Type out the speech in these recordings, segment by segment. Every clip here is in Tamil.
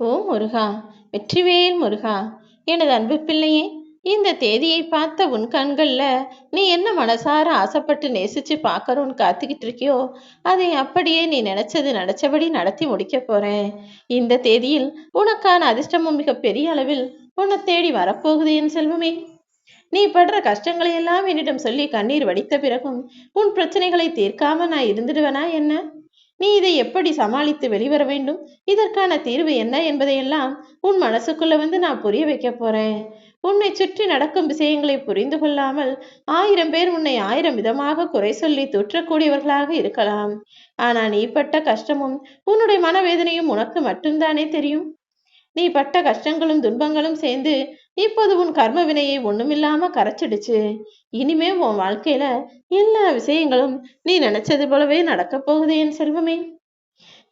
ஓ முருகா வெற்றிவேல் முருகா எனது அன்பு பிள்ளையே இந்த தேதியை பார்த்த உன் கண்களில் நீ என்ன மனசார ஆசைப்பட்டு நேசிச்சு பார்க்கறோன்னு காத்துக்கிட்டு இருக்கியோ அதை அப்படியே நீ நினைச்சது நினைச்சபடி நடத்தி முடிக்க போறேன். இந்த தேதியில் உனக்கான அதிர்ஷ்டமும் மிக பெரிய அளவில் உன்னை தேடி வரப்போகுது என் செல்வமே. நீ படுற கஷ்டங்களை எல்லாம் என்னிடம் சொல்லி கண்ணீர் வடித்த பிறகும் உன் பிரச்சனைகளை தீர்க்காம நான் இருந்துடுவேனா என்ன? நீ இதை எப்படி சமாளித்து வெளிவர வேண்டும்? இதற்கான தீர்வு என்ன என்பதையெல்லாம் உன் மனசுக்குள்ள வந்து நான் புரிய வைக்க போறேன். உன்னை சுற்றி நடக்கும் விஷயங்களை புரிந்து கொள்ளாமல் ஆயிரம் பேர் உன்னை ஆயிரம் விதமாக குறை சொல்லி தூற்றக்கூடியவர்களாக இருக்கலாம். ஆனா நீ பட்ட கஷ்டமும் உன்னுடைய மனவேதனையும் உனக்கு மட்டும்தானே தெரியும்? நீ பட்ட கஷ்டங்களும் துன்பங்களும் சேர்ந்து இப்போது உன் கர்ம வினையை ஒண்ணுமில்லாம கரைச்சிடுச்சு. இனிமே உன் வாழ்க்கையில எல்லா விஷயங்களும் நீ நினைச்சது போலவே நடக்க போகுது என் செல்வமே.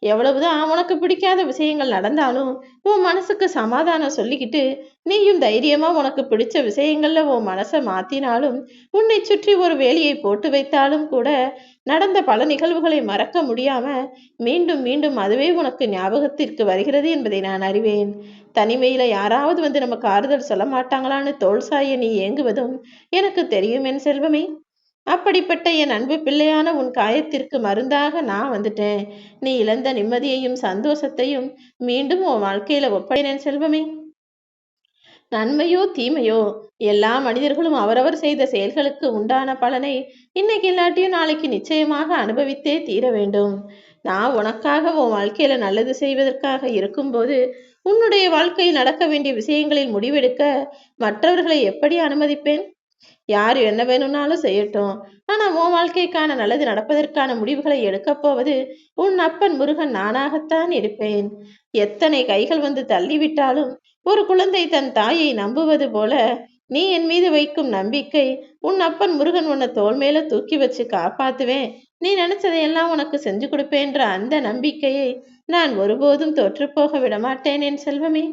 எவ்வளவுதான் உனக்கு பிடிக்காத விஷயங்கள் நடந்தாலும் உன் மனசுக்கு சமாதானம் சொல்லிக்கிட்டு நீயும் தைரியமா உனக்கு பிடிச்ச விஷயங்கள்ல உன் மனசை மாத்தினாலும் உன்னை சுற்றி ஒரு வேலியை போட்டு வைத்தாலும் கூட நடந்த பல நிகழ்வுகளை மறக்க முடியாம மீண்டும் மீண்டும் அதுவே உனக்கு ஞாபகத்திற்கு வருகிறது என்பதை நான் அறிவேன். தனிமையில யாராவது வந்து நமக்கு ஆறுதல் சொல்ல மாட்டாங்களான்னு தோல் சாய நீ ஏங்குவதும் எனக்கு தெரியும் என் செல்வமே. அப்படிப்பட்ட என் அன்பு பிள்ளையான உன் காயத்திற்கு மருந்தாக நான் வந்துட்டேன். நீ இழந்த நிம்மதியையும் சந்தோஷத்தையும் மீண்டும் உன் வாழ்க்கையில ஒப்படைனேன் செல்வமே. நன்மையோ தீமையோ எல்லா மனிதர்களும் அவரவர் செய்த செயல்களுக்கு உண்டான பலனை இன்னைக்கு இல்லாட்டியும் நாளைக்கு நிச்சயமாக அனுபவித்தே தீர வேண்டும். நான் உனக்காக உன் வாழ்க்கையில நல்லது செய்வதற்காக இருக்கும்போது உன்னுடைய வாழ்க்கையில் நடக்க வேண்டிய விஷயங்களில் முடிவெடுக்க மற்றவர்களை எப்படி அனுமதிப்பேன்? யார் என்ன வேணும்னாலும் செய்யட்டும். ஆனா உன் வாழ்க்கைக்கான நல்லது நடப்பதற்கான முடிவுகளை எடுக்கப் போவது உன் அப்பன் முருகன் நானாகத்தான் இருப்பேன் எத்தனை கைகள் வந்து தள்ளிவிட்டாலும் ஒரு குழந்தை தன் தாயை நம்புவது போல நீ என் மீது வைக்கும் நம்பிக்கை உன் அப்பன் முருகன் உன்னை தோல் மேல தூக்கி வச்சு காப்பாத்துவேன். நீ நினைச்சதையெல்லாம் உனக்கு செஞ்சு கொடுப்பேன்ற அந்த நம்பிக்கையை நான் ஒருபோதும் தோற்றுப்போக விடமாட்டேன் என் செல்வமே.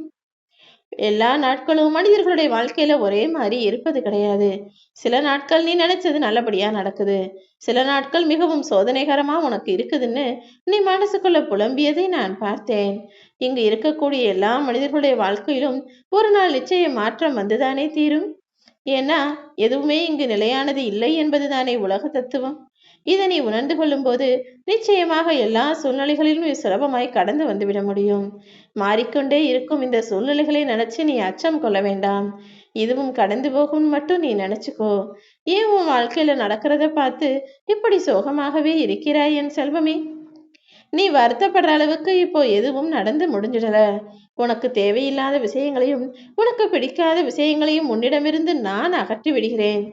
எல்லா நாட்களும் மனிதர்களுடைய வாழ்க்கையில ஒரே மாதிரி இருப்பது கிடையாது. சில நாட்கள் நீ நினைச்சது நல்லபடியா நடக்குது. சில நாட்கள் மிகவும் சோதனைகரமா உனக்கு இருக்குதுன்னு நீ மனசுக்குள்ள புலம்பியதை நான் பார்த்தேன். இங்கு இருக்கக்கூடிய எல்லா மனிதர்களுடைய வாழ்க்கையிலும் ஒரு நாள் நிச்சயம் மாற்றம் வந்துதானே தீரும்? ஏன்னா எதுவுமே இங்கு நிலையானது இல்லை என்பதுதானே உலக தத்துவம். இதனை நீ உணர்ந்து கொள்ளும் போது நிச்சயமாக எல்லா சூழ்நிலைகளிலும் சுலபமாய் கடந்து வந்துவிட முடியும். மாறிக்கொண்டே இருக்கும் இந்த சூழ்நிலைகளை நினைச்சு நீ அச்சம் கொள்ள வேண்டாம். இதுவும் கடந்து போகும் மட்டும் நீ நினைச்சுக்கோ. ஏன் உன் வாழ்க்கையில நடக்கிறத பார்த்து இப்படி சோகமாகவே இருக்கிறாய் என் செல்வமே? நீ வருத்தப்படுற அளவுக்கு இப்போ எதுவும் நடந்து முடிஞ்சிடல. உனக்கு தேவையில்லாத விஷயங்களையும் உனக்கு பிடிக்காத விஷயங்களையும் உன்னிடமிருந்து நான் அகற்றி விடுகிறேன்.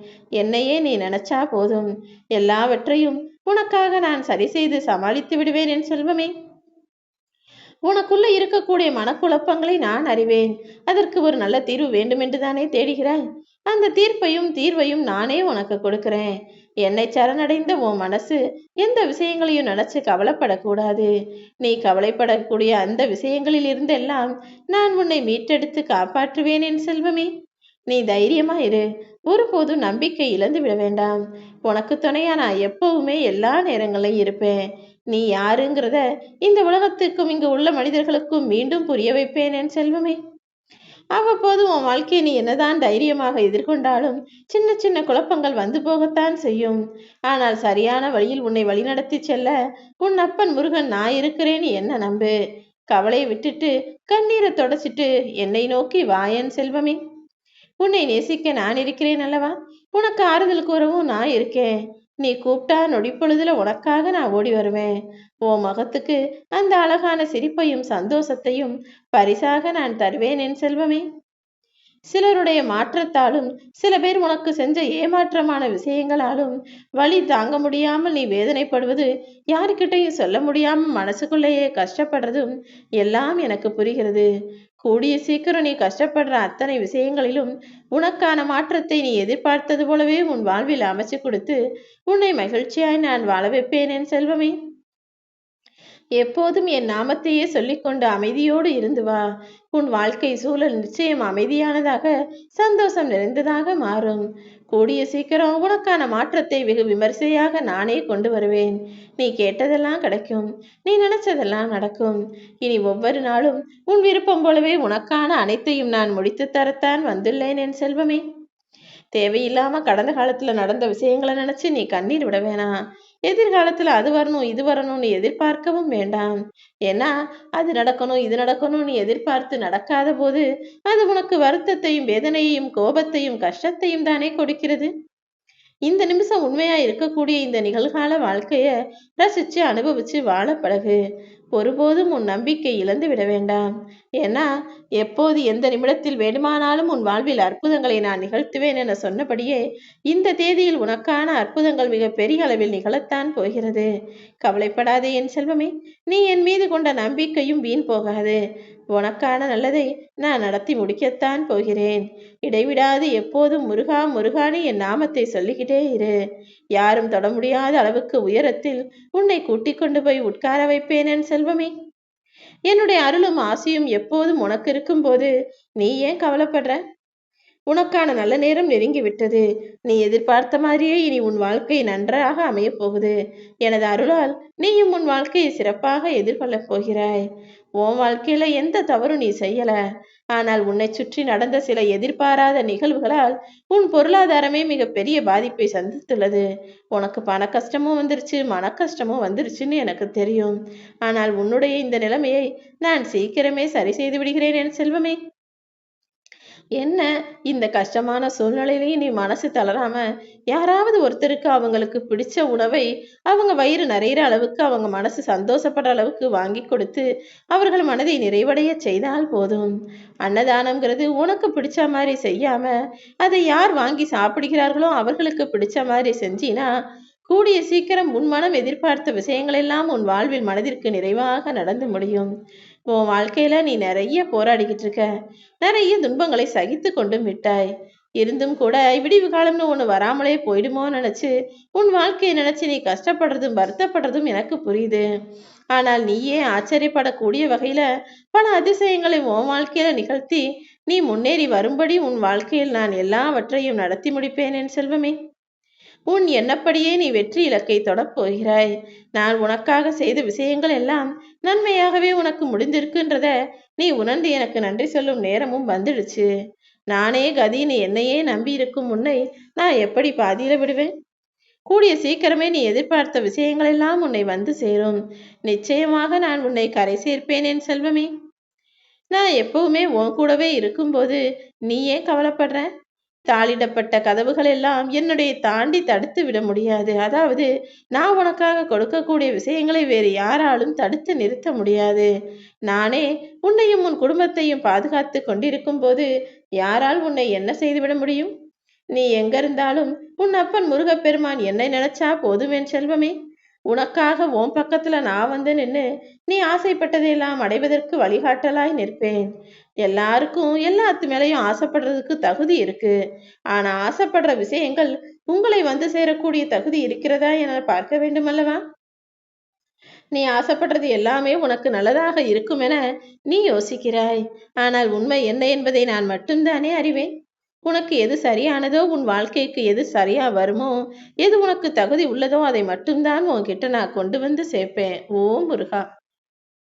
என்னையே நீ நினைச்சா போதும். எல்லாவற்றையும் உனக்காக நான் சரி செய்து சமாளித்து விடுவேன் என் செல்வமே. உனக்குள்ள இருக்கக்கூடிய மனக்குழப்பங்களை நான் அறிவேன். அதற்கு ஒரு நல்ல தீர்வு வேண்டுமென்று தானே தேடுகிறாய்? அந்த தீர்ப்பையும் தீர்வையும் நானே உனக்கு கொடுக்கிறேன். என்னை சரணடைந்த உன் மனசு எந்த விஷயங்களையும் நினைச்சு கவலைப்படக்கூடாது. நீ கவலைப்படக்கூடிய அந்த விஷயங்களில் இருந்தெல்லாம் நான் உன்னை மீட்டெடுத்து காப்பாற்றுவேன் என் செல்வமே. நீ தைரியமா இரு. ஒருபோதும் நம்பிக்கை இழந்து விட வேண்டாம். உனக்கு துணையா நான் எப்பவுமே எல்லா நேரங்களையும் இருப்பேன். நீ யாருங்கிறத இந்த உலகத்துக்கும் இங்கு உள்ள மனிதர்களுக்கும் மீண்டும் புரிய வைப்பேன் என் செல்வமே. அவ்வப்போது உன் வாழ்க்கையை நீ என்னதான் தைரியமாக எதிர்கொண்டாலும் சின்ன சின்ன குழப்பங்கள் வந்து போகத்தான் செய்யும். ஆனால் சரியான வழியில் உன்னை வழிநடத்தி செல்ல உன் அப்பன் முருகன் நான் இருக்கிறேன்னு என்ன நம்பு? கவலையை விட்டுட்டு கண்ணீரை தொடச்சிட்டு என்னை நோக்கி வாயன் செல்வமே. உன்னை நேசிக்க நான் இருக்கிறேன் அல்லவா? உனக்கு ஆறுதல் கூறவும் நான் இருக்கேன். நீ கூப்பிட்டா நொடிப்பொழுதுல உனக்காக நான் ஓடி வருவேன். உன் முகத்துக்கு அந்த அழகான சிரிப்பையும் சந்தோஷத்தையும் பரிசாக நான் தருவேன் என் செல்வமே. சிலருடைய மாற்றத்தாலும் சில பேர் உனக்கு செஞ்ச ஏமாற்றமான விஷயங்களாலும் வழி தாங்க முடியாமல் நீ வேதனைப்படுவது யாருக்கிட்டையும் சொல்ல முடியாமல் மனசுக்குள்ளேயே கஷ்டப்படுறதும் எல்லாம் எனக்கு புரிகிறது. கூடிய சீக்கிரம் நீ கஷ்டப்படுற அத்தனை விஷயங்களிலும் உனக்கான மாற்றத்தை நீ எதிர்பார்த்தது போலவே உன் வாழ்வில் அமைச்சு கொடுத்து உன்னை மகிழ்ச்சியாய் நான் வாழ வைப்பேன் என் செல்வமே. எப்போதும் என் நாமத்தையே சொல்லிக்கொண்டு அமைதியோடு இருந்து வா. உன் வாழ்க்கை சூழல் நிச்சயம் அமைதியானதாக சந்தோஷம் நிறைந்ததாக மாறும். கூடிய சீக்கிரம் உனக்கான மாற்றத்தை வெகு விமர்சையாக நானே கொண்டு வருவேன். நீ கேட்டதெல்லாம் கிடைக்கும். நீ நினைச்சதெல்லாம் நடக்கும். இனி ஒவ்வொரு நாளும் உன் விருப்பம் போலவே உனக்கான அனைத்தையும் நான் முடித்து தரத்தான் வந்துள்ளேன் என் செல்வமே. தேவையில்லாம கடந்த காலத்துல நடந்த விஷயங்களை நினைச்சு நீ கண்ணீர் விட வேணாம். எதிர்காலத்துல அது வரணும் இது வரணும்னு எதிர்பார்க்கவும் வேண்டாம். ஏன்னா அது நடக்கணும் இது நடக்கணும்னு எதிர்பார்த்து நடக்காத போது அது உனக்கு வருத்தத்தையும் வேதனையையும் கோபத்தையும் கஷ்டத்தையும் தானே கொடுக்கிறது. இந்த நிமிஷம் உண்மையா இருக்கக்கூடிய இந்த நிகழ்கால வாழ்க்கைய ரசிச்சு அனுபவிச்சு வாழ பழகு. ஒருபோதும் உன் நம்பிக்கை இழந்து விட வேண்டாம். ஏன்னா எப்போது எந்த நிமிடத்தில் வேண்டுமானாலும் உன் வாழ்வில் அற்புதங்களை நான் நிகழ்த்துவேன் என சொன்னபடியே இந்த தேதியில் உனக்கான அற்புதங்கள் மிக பெரிய அளவில் நிகழத்தான் போகிறது. கவலைப்படாதே என் செல்வமே நீ என் மீது கொண்ட நம்பிக்கையும் வீண் போகாது. உனக்கான நல்லதை நான் நடத்தி முடிக்கத்தான் போகிறேன். இடைவிடாது எப்போதும் முருகா முருகானு என் நாமத்தை சொல்லிக்கிட்டே இரு. யாரும் தொட முடியாத அளவுக்கு உயரத்தில் உன்னை கூட்டிக் கொண்டு போய் உட்கார வைப்பேன் என் செல்வமே. என்னுடைய அருளும் ஆசையும் எப்போதும் உனக்கு இருக்கும்போது நீ ஏன் கவலைப்படுற? உனக்கான நல்ல நேரம் நெருங்கி விட்டது நீ எதிர்பார்த்த மாதிரியே இனி உன் வாழ்க்கை நன்றாக அமையப் போகுது. எனது அருளால் நீயும் உன் வாழ்க்கையை சிறப்பாக எதிர்கொள்ளப் போகிறாய். உன் வாழ்க்கையில எந்த தவறும் நீ செய்யல. ஆனால் உன்னை சுற்றி நடந்த சில எதிர்பாராத நிகழ்வுகளால் உன் பொருளாதாரமே மிகப்பெரிய பாதிப்பை சந்தித்துள்ளது. உனக்கு பண கஷ்டமும் வந்துருச்சு மன கஷ்டமும் வந்துருச்சுன்னு எனக்கு தெரியும். ஆனால் உன்னுடைய இந்த நிலைமையை நான் சீக்கிரமே சரி செய்து விடுகிறேன் என் செல்வமே. என்ன? இந்த கஷ்டமான சூழ்நிலையிலையும் நீ மனசு தளராம யாராவது ஒருத்தருக்கு அவங்களுக்கு பிடிச்ச உணவை அவங்க வயிறு நிறையிற அளவுக்கு அவங்க மனசு சந்தோஷப்படுற அளவுக்கு வாங்கி கொடுத்து அவர்கள் மனதை நிறைவடைய செய்தால் போதும். அன்னதானம்ங்கிறது உனக்கு பிடிச்ச மாதிரி செய்யாம அதை யார் வாங்கி சாப்பிடுகிறார்களோ அவர்களுக்கு பிடிச்ச மாதிரி செஞ்சினா கூடிய சீக்கிரம் உன் மனம் எதிர்பார்த்த விஷயங்கள் எல்லாம் உன் வாழ்வில் மனதிற்கு நிறைவாக நடந்து முடியும். உன் வாழ்க்கையில நீ நிறைய போராடிக்கிட்டு இருக்க. நிறைய துன்பங்களை சகித்து கொண்டும் விட்டாய். இருந்தும் கூட விடிவு காலம்னு ஒன்று வராமலே போயிடுமோ நினைச்சு உன் வாழ்க்கையை நினைச்சு நீ கஷ்டப்படுறதும் வருத்தப்படுறதும் எனக்கு புரியுது. ஆனால் நீயே ஆச்சரியப்படக்கூடிய வகையில பல அதிசயங்களை உன் வாழ்க்கையில நிகழ்த்தி நீ முன்னேறி வரும்படி உன் வாழ்க்கையில் நான் எல்லாவற்றையும் நடத்தி முடிப்பேன் என் செல்வமே. உன் என்னப்படியே நீ வெற்றி இலக்கை தொடப் போகிறாய். நான் உனக்காக செய்த விஷயங்கள் எல்லாம் நன்மையாகவே உனக்கு முடிந்திருக்குன்றத நீ உணர்ந்து எனக்கு நன்றி சொல்லும் நேரமும் வந்துடுச்சு. நானே கதின்னு என்னையே நம்பி இருக்கும் உன்னை நான் எப்படி பாதியில விடுவேன்? கூடிய சீக்கிரமே நீ எதிர்பார்த்த விஷயங்கள் எல்லாம் உன்னை வந்து சேரும். நிச்சயமாக நான் உன்னை கரை சேர்ப்பேன் என் செல்வமே. நான் எப்பவுமே உன் கூடவே இருக்கும்போது நீ ஏன் கவலைப்படுற? தாளிடப்பட்ட கதவுகள் எல்லாம் என்னுடைய தாண்டி தடுத்து விட முடியாது. அதாவது நான் உனக்காக கொடுக்கக்கூடிய விஷயங்களை வேறு யாராலும் தடுத்து நிறுத்த முடியாது. நானே உன்னையும் உன் குடும்பத்தையும் பாதுகாத்து கொண்டிருக்கும் போது யாரால் உன்னை என்ன செய்துவிட முடியும்? நீ எங்க இருந்தாலும் உன் அப்பன் முருகப்பெருமான் என்னை நினைச்சா போதுமேன் செல்வமே. உனக்காக உன் பக்கத்துல நான் வந்து நின்று நீ ஆசைப்பட்டதையெல்லாம் அடைவதற்கு வழிகாட்டலாய் நிற்பேன். எல்லாருக்கும் எல்லாத்து மேலையும் ஆசைப்படுறதுக்கு தகுதி இருக்கு. ஆனா ஆசைப்படுற விஷயங்கள் உங்களை வந்து சேரக்கூடிய தகுதி இருக்கிறதா என பார்க்க வேண்டும் அல்லவா நீ ஆசைப்படுறது எல்லாமே உனக்கு நல்லதாக இருக்கும் என நீ யோசிக்கிறாய். ஆனால் உண்மை என்ன என்பதை நான் மட்டும்தானே அறிவேன். உனக்கு எது சரியானதோ உன் வாழ்க்கைக்கு எது சரியா வருமோ எது உனக்கு தகுதி உள்ளதோ அதை மட்டும்தான் உன்கிட்ட நான் கொண்டு வந்து சேர்ப்பேன். ஓ முருகா.